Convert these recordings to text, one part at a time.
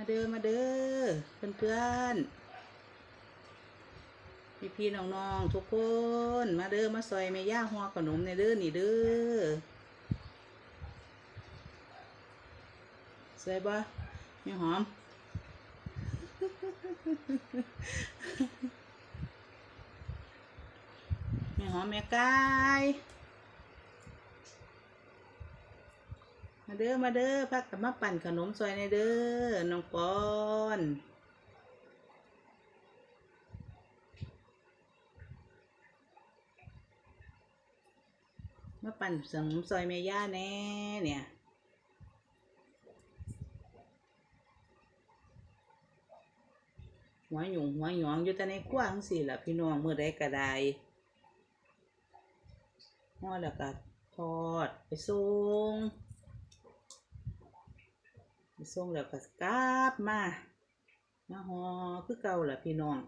มาเด้อมาเด้อเพื่อนเพื่อนพี่พี่น้องๆทุกคน มาเด้อมาซอยแม่ย่าหัวขนมในเด้อนี่เด้อสวยบ่แม่หอมม่หอมแม่กายมา เด้อมาเด้อพักกับมาปั่นขนมซอยในเด้อน้องปอนมาปั่นขนมซอยแม่ย่าแน่เนี่ยหัวหยงหัวหยองอยู่แต่ในกว้างสิล่ะพี่น้องมือใดก็ได้ห่อแล้วก็ทอดไปส่ง ส่งแล้วก็กลับมามาหอคือเก่าล่ะพี่น้อง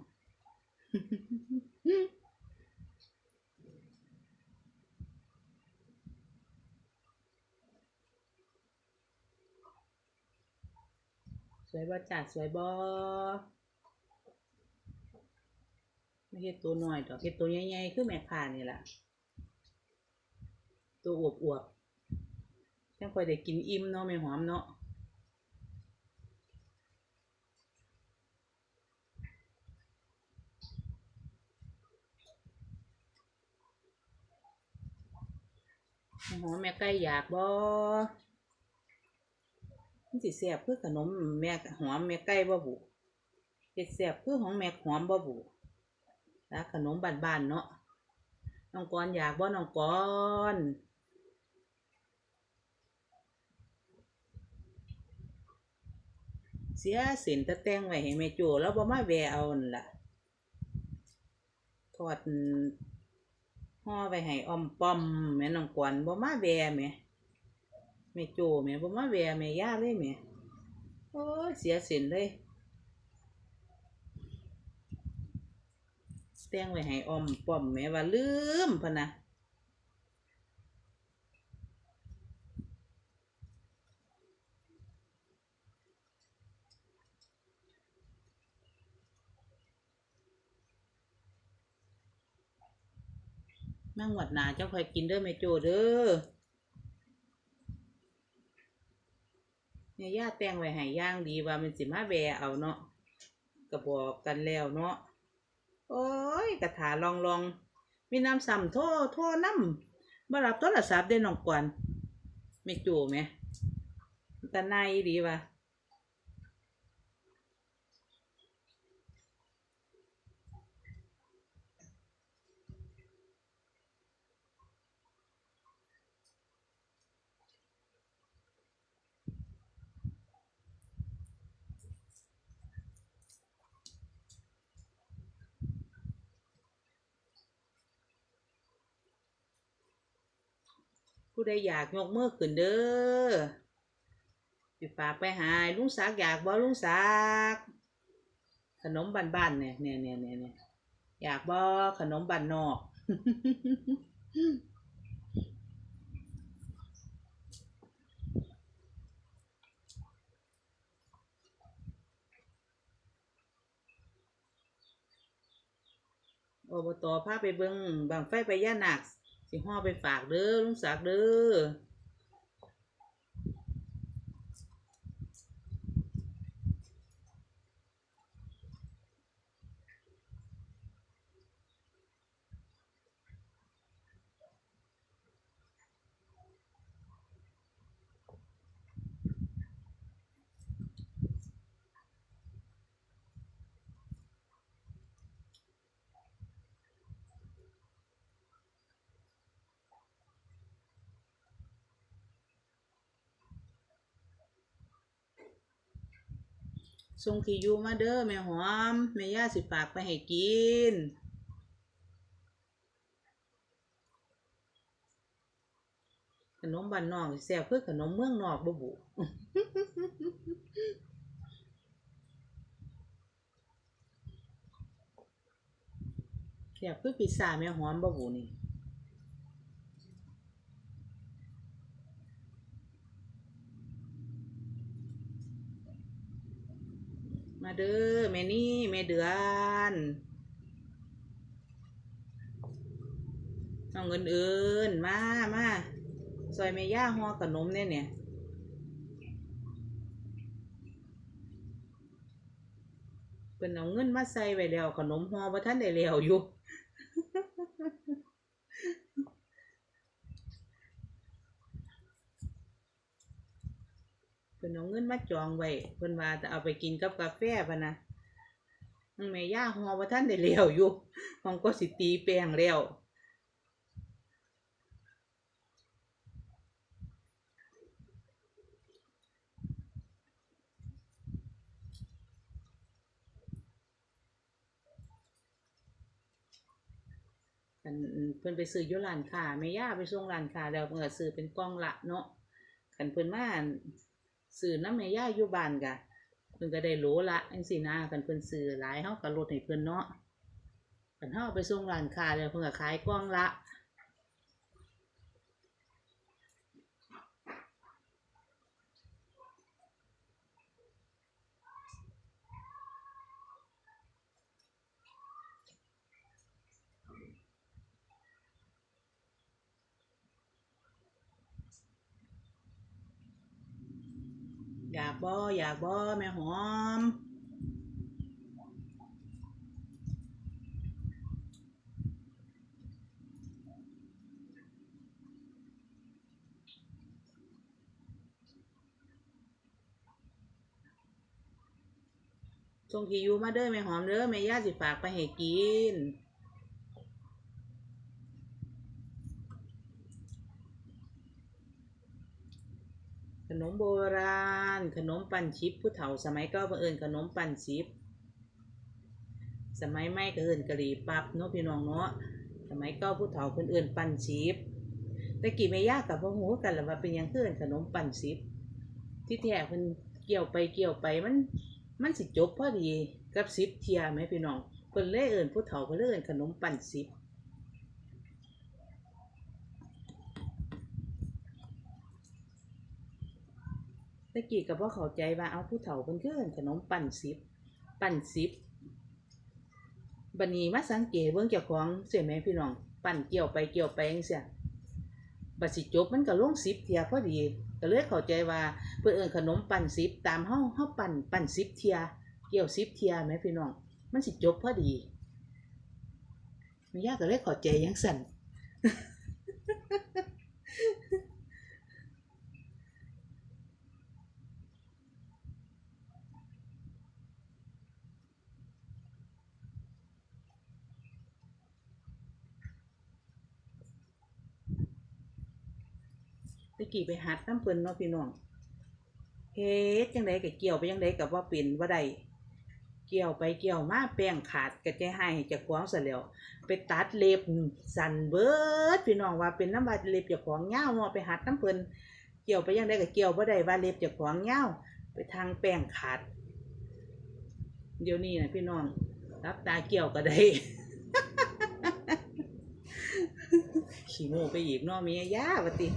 สวยบ่จ้าสวยบ่ไม่ใช่ตัวหน้อยดอกเฮ็ดตัวใหญ่ๆคือแม่ค้านี่แหละตัวอวบอวบๆจังคอยได้กินอิ่มเนาะแม่หอมเนาะ หอมแม่ไก่อยากบ่มันสิแซ่บคือขนมแม่หอมแม่ไก่บ่บุเฮ็ดแซ่บคือของแม่หอมบ่บุแล้วขนมบ้านๆเนาะน้องกอนอยากบ่น้องกอนเสียสินตะแต่งไว้ให้แม่โจแล้วบ่มาแวเอานั่นล่ะทอด ห่อไปให้ออมปอมแม่น้องกวนบ่มาแวแม่แม่โจแม่บ่มาแวแม่ย่าเลยแม่โอ้ยเสียสินเลยแต่งไว้ให้ออมปอมแม่ว่าลืมพะนะ นั่งหวัดหนาเจ้าคอยกินเด้อแม่โจเด้อเนี่ยย่าแตงไว้ให้ย่างดีว่ามันสิมาแวะเอาเนาะก็บอกกันแล้วเนาะโอ้ยกระถาลองลองมีน้ำซ้ำโทรโทรน้ำมารับโทรศัพท์ได้น้องกวนแม่โจไหมตาในายดีว่ะ ผู้ใดอยากยกมือขึ้นเด้อสิฝากไปหายลุงศักอยากบ่ลุงศักขนมบ้านๆเนี่ยเนี่ยเนี่ยเนี่ยเนี่ยอยากบ่ขนมบ้านนอกอบตพาไปเบิงบางไฟไปย่านาค สิห่อไปฝากเด้อลุงศักดิ์เด้อ ส่งที่อยู่มาเด้อแม่หอมแม่ย่าสิฝากไปให้กินขนมบ้านนอกแซ่บคือขนมเมืองนอกบ่บุแซ่บคือพิซซ่าแม่หอมบ่บุนี่ มาเด้อแม่นี่แม่เดือนน้องเงินเอินมามาซอยแม่ย่าห่อขนมเนี่ยเนี่ยเป็นเอาเงินมาใส่ไว้แล้วขนมห่อบ่ทันได้แล้วอยู่ เพิ่ นเอาเงินมาจองไว้เพิ่นว่าจะเอาไปกินกับกาแฟพะนะมันแม่ย่าฮอว่าท่านได้แล้วอยู่มันก็สิตีแป้งแล้วันเพิ่นไปซื้อยู่ร้านค้าแม่ย่าไปส่งร้านค้าแล้วเพิ่นก็ซื้อเป็นกล่องละเนาะคันเพิ่นมา ซื้อน้ำแม่ย่าอยู่บ้านกะเพิ่นก็ได้โหลละอังซี่นะคันเพิ่นซื้อหลายเฮาก็ลดให้เพิ่นเนาะกันเฮาเอาไปส่งร้านค้าแล้วเพิ่นก็ขายกล่องละ อยากบ่อยากบ่แม่หอม ส่งที่อยู่มาเด้อแม่หอมเด้อแม่ย่าสิฝากไปให้กิน ขนมโบราณ ขนมปันชิปผู้เฒ่าสมัยก็เอิญขนมปันชิป สมัยใหม่ก็เอิญกะหรี่ปั๊บเนาะพี่น้องเนาะสมัยก็ผู้เฒ่าเพิ่นปันชิปแต่กี่แม่ยากกับพ่อหูกันละว่าเป็นยังเคือเอิญขนมปันชิป ที่แท้เพิ่นเกี่ยวไปเกี่ยวไปมันมันสิจบพอดีกับซิปเทียไหมพี่น้องเพิ่นเลยเอิญผู้เฒ่าเพิ่นเลยเอิญขนมปันซิป ตะกี้กับพ่เข้าใจว่าเอาผู้เฒ่าเพิ่นคือนขนมปั่นสิบปั่นสิบบัดนี้มาสังเกตเบิ่งเจ้าของเสียแม่พี่น้อง ปั่นเกี่ยวไปเกี่ยวไปจังซี่บัดสิจบมันก็ลงสิบเทียพอดีก็เลยเข้าใจว่าเพิ่นเอิ้นขนมปั่นสิบตามเฮาเฮาปั่นปั่นสิบเทีย เกี่ยวสิบเทียแม่พี่น้อง มันสิจบพอดีแม่ยาก็เลยเข้าใจจังซั่น ตะ กี้ไปหัดน้ำเพิ่นเนาะพี่น้องเฮ็ดจังไดก็เกี่ยวไปจังไดก็บ่าเป็นบ่ได้เกี่ยวไปเกี่ยวมาแป้งขาดก็จะให้เจ้าของซะแล้วไปตัดเล็บสั่นเบิดพี่น้องว่าเป็นน้ำบาดเล็บเจ้าของยาเนาะไปหัดน้ำเพิ่นเกี่ยวไปจังไดก็เกี่ยวบ่ได้ว่าเล็บเจ้าของยาวไปทางแป้งขาด เดี๋ยวนี้นะพี่น้องรับตาเกี่ยวก็ได้ขี้โม่ไปอีกเนาะเมียยาว่าติ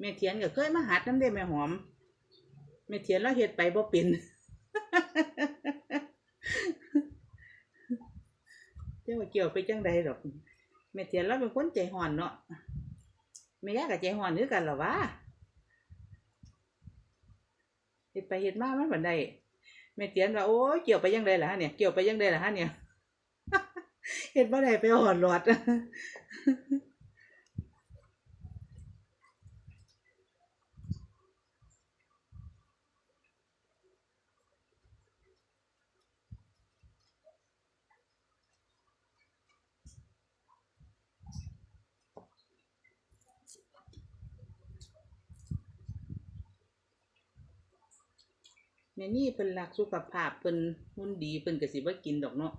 แม่เทียนก็เคยมาหัดน้ำเด้แม่หอมแม่เทียนเราเฮ็ดไปบ่เป็นเจ้าว่าเกี่ยวไปจังใดดอกแม่เทียนเราเป็นคนใจห่อนเนาะแม่ยาก็ใจห่อนคือกันหรอวะเฮ็ดไปเฮ็ดมามันบ่ได้แม่เทียนว่าโอ้เกี่ยวไปจังไดล่ะฮะเนี่ยเกี่ยวไปจังไดล่ะฮะเนี่ยเฮ็ดบ่ได้ไปอ่อนหลอด แม่นี่เพิ่นรักสุขภาพเพิ่นหุ่นดีเพิ่นก็สิบ่กินดอกเนาะ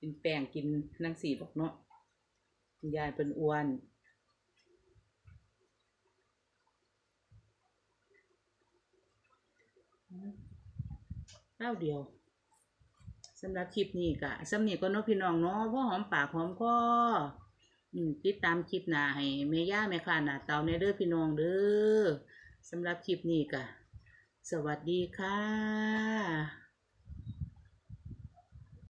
กินแป้งกินนังสีดอกเนาะยายเพิ่นอ้วนเล่าเดียวสำหรับคลิปนี้ก็สำเนี้ก็นพี่น้องเนาะพ่อหอมปากหอมคอติดตามคลิปหน้าให้แม่ย่าแม่ค้าหน้าเตาในเด้อพี่น้องเด้อสำหรับคลิปนี้ก็ สวัสดีค่ะ